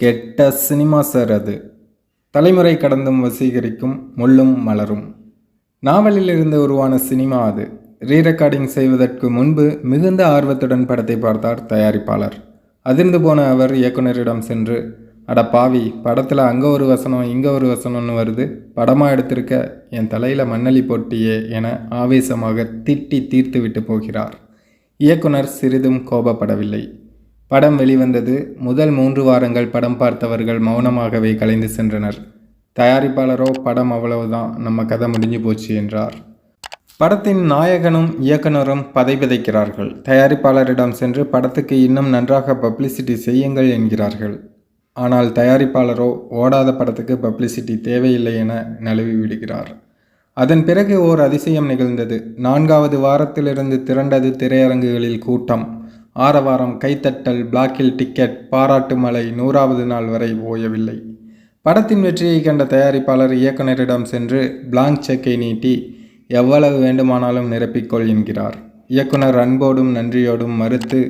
கெட்ட cinema sir அது. தலைமுறை கடந்தும் வசீகரிக்கும் முள்ளும் மலரும். நாவலில் இருந்து உருவான சினிமா அது. ரீ ரெக்கார்டிங் செய்வதற்கு முன்பு மிகுந்த ஆர்வத்துடன் படத்தை பார்த்தார் தயாரிப்பாளர். அதிர்ந்து போன அவர் இயக்குனரிடம் சென்று அட பாவி படத்தில் அங்கே ஒரு வசனம் இங்கே ஒரு வசனம்னு வருது. படமாக எடுத்திருக்க? என் தலையில் மண்ணலி போட்டியே என ஆவேசமாக திட்டி தீர்த்து விட்டு போகிறார். இயக்குனர் சிறிதும் கோபப்படவில்லை. படம் வெளிவந்தது முதல் மூன்று வாரங்கள் படம் பார்த்தவர்கள் மௌனமாகவே கலைந்து சென்றனர். தயாரிப்பாளரோ படம் அவ்வளவுதான் நம்ம கதை முடிஞ்சு போச்சு என்றார். படத்தின் நாயகனும் இயக்குனரும் பதைபதைக்கிறார்கள். தயாரிப்பாளரிடம் சென்று படத்துக்கு இன்னும் நன்றாக பப்ளிசிட்டி செய்யுங்கள் என்கிறார்கள். ஆனால் தயாரிப்பாளரோ ஓடாத படத்துக்கு பப்ளிசிட்டி தேவையில்லை என நழுவி விடுகிறார். அதன் பிறகு ஓர் அதிசயம் நிகழ்ந்தது. நான்காவது வாரத்திலிருந்து திரண்டது திரையரங்குகளில் கூட்டம். ஆரவாரம் கைத்தட்டல் பிளாக்கில் டிக்கெட் பாராட்டு மலை நூறாவது நாள் வரை ஓயவில்லை. படத்தின் வெற்றியை கண்ட தயாரிப்பாளர் இயக்குனரிடம் சென்று பிளாங்க் செக்கை நீட்டி எவ்வளவு வேண்டுமானாலும் நிரப்பிக்கொள் என்கிறார். இயக்குனர் அன்போடும் நன்றியோடும் மறுத்து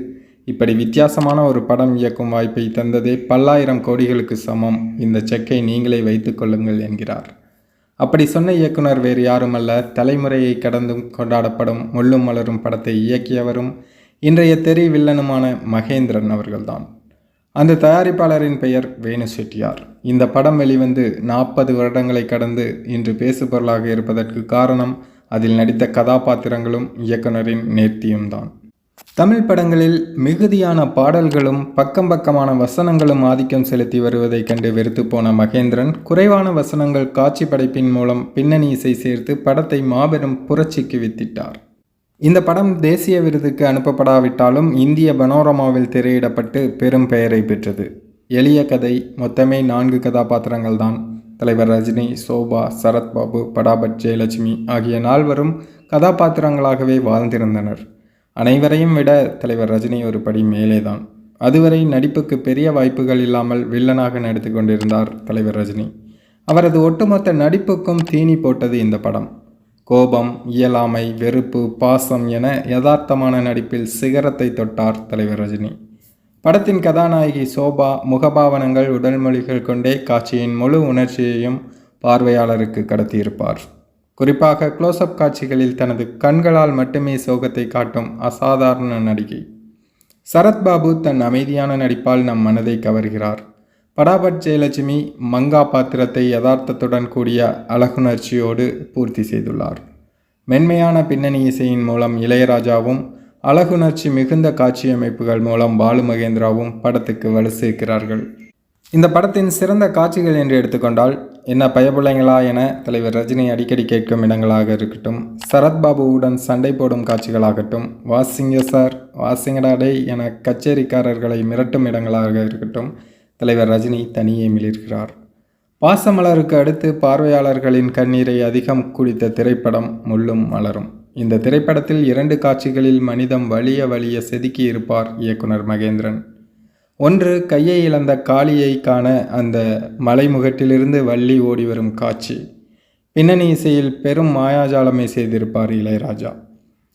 இப்படி வித்தியாசமான ஒரு படம் இயக்கும் வாய்ப்பை தந்ததே பல்லாயிரம் கோடிகளுக்கு சமம். இந்த செக்கை நீங்களே வைத்துக் கொள்ளுங்கள் என்கிறார். அப்படி சொன்ன இயக்குனர் வேறு யாருமல்ல. தலைமுறையை கடந்தும் கொண்டாடப்படும் முள்ளும் மலரும் படத்தை இயக்கியவரும் இன்றைய தெரி வில்லனுமான மகேந்திரன் அவர்கள்தான். அந்த தயாரிப்பாளரின் பெயர் வேணு செட்டியார் இந்த படம் வெளிவந்து நாற்பது வருடங்களை கடந்து இன்று பேசுபொருளாக இருப்பதற்கு காரணம் அதில் நடித்த கதாபாத்திரங்களும் இயக்குனரின் நேர்த்தியும் தான் தமிழ் படங்களில் மிகுதியான பாடல்களும் பக்கம் பக்கமான வசனங்களும் ஆதிக்கம் செலுத்தி வருவதை கண்டு வெறுத்து போன மகேந்திரன் குறைவான வசனங்கள் காட்சி படைப்பின் மூலம் பின்னணி இசை சேர்த்து படத்தை மாபெரும் புரட்சிக்கு வித்திட்டார். இந்த படம் தேசிய விருதுக்கு அனுப்பப்படாவிட்டாலும் இந்திய பனோரமாவில் திரையிடப்பட்டு பெரும் பெயரை பெற்றது. எளிய கதை மொத்தமே நான்கு கதாபாத்திரங்கள் தான் தலைவர் ரஜினி சோபா சரத்பாபு படாபட் ஜெயலட்சுமி ஆகிய நால்வரும் கதாபாத்திரங்களாகவே வாழ்ந்திருந்தனர். அனைவரையும் விட தலைவர் ரஜினி ஒரு படி மேலேதான். அதுவரை நடிப்புக்கு பெரிய வாய்ப்புகள் இல்லாமல் வில்லனாக நடித்து கொண்டிருந்தார் தலைவர் ரஜினி. அவரது ஒட்டுமொத்த நடிப்புக்கும் தீனி போட்டது இந்த படம். கோபம் இயலாமை வெறுப்பு பாசம் என யதார்த்தமான நடிப்பில் சிகரத்தை தொட்டார் தலைவர் ரஜினி. படத்தின் கதாநாயகி சோபா முகபாவனங்கள் உடல் மொழிகள் கொண்டே காட்சியின் முழு உணர்ச்சியையும் பார்வையாளருக்கு கடத்தியிருப்பார். குறிப்பாக க்ளோஸ்அப் காட்சிகளில் தனது கண்களால் மட்டுமே சோகத்தை காட்டும் அசாதாரண நடிகை. சரத்பாபு தன் அமைதியான நடிப்பால் நம் மனதை கவர்கிறார். படாபட் ஜெயலட்சுமி மங்கா பாத்திரத்தை யதார்த்தத்துடன் கூடிய அழகுணர்ச்சியோடு பூர்த்தி செய்துள்ளார். மென்மையான பின்னணி இசையின் மூலம் இளையராஜாவும் அழகுணர்ச்சி மிகுந்த காட்சியமைப்புகள் மூலம் பாலு மகேந்திராவும் படத்துக்கு வலு சேர்க்கிறார்கள். இந்த படத்தின் சிறந்த காட்சிகள் என்று எடுத்துக்கொண்டால் என்ன பயபுள்ளைங்களா என தலைவர் ரஜினி அடிக்கடி கேட்கும் இடங்களாக இருக்கட்டும் சரத்பாபுவுடன் சண்டை போடும் காட்சிகளாகட்டும் வாசிங்க சார் வாசிங்கடா டே என கச்சேரிக்காரர்களை மிரட்டும் இடங்களாக இருக்கட்டும் தலைவர் ரஜினி தனியே மிளிர்கிறார். பாசமலருக்கு அடுத்து பார்வையாளர்களின் கண்ணீரை அதிகம் குடித்த திரைப்படம் முள்ளும் மலரும். இந்த திரைப்படத்தில் இரண்டு காட்சிகளில் மனிதம் வலிய வலிய செதுக்கி இருப்பார் இயக்குனர் மகேந்திரன். ஒன்று கையை இழந்த காளியை காண அந்த மலைமுகட்டிலிருந்து வள்ளி ஓடி வரும் காட்சி. பின்னணி இசையில் பெரும் மாயாஜாலமை செய்திருப்பார் இளையராஜா.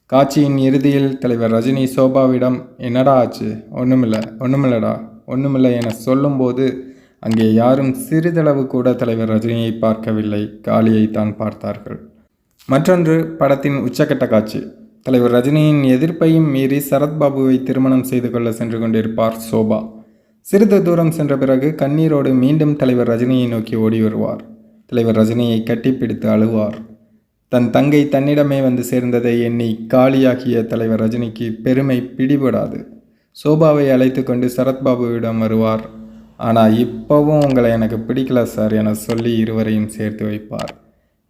காட்சியின் இறுதியில் தலைவர் ரஜினி சோபாவிடம் என்னடா ஆச்சு? ஒன்றுமில்ல ஒன்றுமில்லடா ஒன்றுமில்லை என சொல்லும்போது அங்கே யாரும் சிறிதளவு கூட தலைவர் ரஜினியை பார்க்கவில்லை. காளியை தான் பார்த்தார்கள். மற்றொன்று படத்தின் உச்சக்கட்ட காட்சி. தலைவர் ரஜினியின் எதிர்ப்பையும் மீறி சரத்பாபுவை திருமணம் செய்து கொள்ள சென்று கொண்டிருப்பார் சோபா. சிறிது தூரம் சென்ற பிறகு கண்ணீரோடு மீண்டும் தலைவர் ரஜினியை நோக்கி ஓடி வருவார். தலைவர் ரஜினியை கட்டிப்பிடித்து அழுவார். தன் தங்கை தன்னிடமே வந்து சேர்ந்ததை எண்ணி காலியாகிய தலைவர் ரஜினிக்கு பெருமை பிடிபடாது. சோபாவை அழைத்து கொண்டு சரத்பாபுவிடம் வருவார். ஆனால் இப்போவும் உங்களை எனக்கு பிடிக்கல சார் என சொல்லி இருவரையும் சேர்த்து வைப்பார்.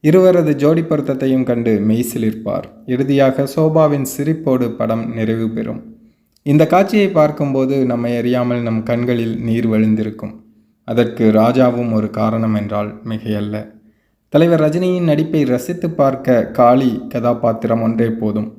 இருவரது ஜோடி பொருத்தத்தையும் கண்டு மெய்சிலிருப்பார் இறுதியாக சோபாவின் சிரிப்போடு படம் நிறைவு பெறும். இந்த காட்சியை பார்க்கும்போது நம்மை அறியாமல் நம் கண்களில் நீர் வழிந்திருக்கும். அதற்கு ராஜாவும் ஒரு காரணம் என்றால் மிகையல்ல. தலைவர் ரஜினியின் நடிப்பை ரசித்து பார்க்க காளி கதாபாத்திரம் ஒன்றே போதும்.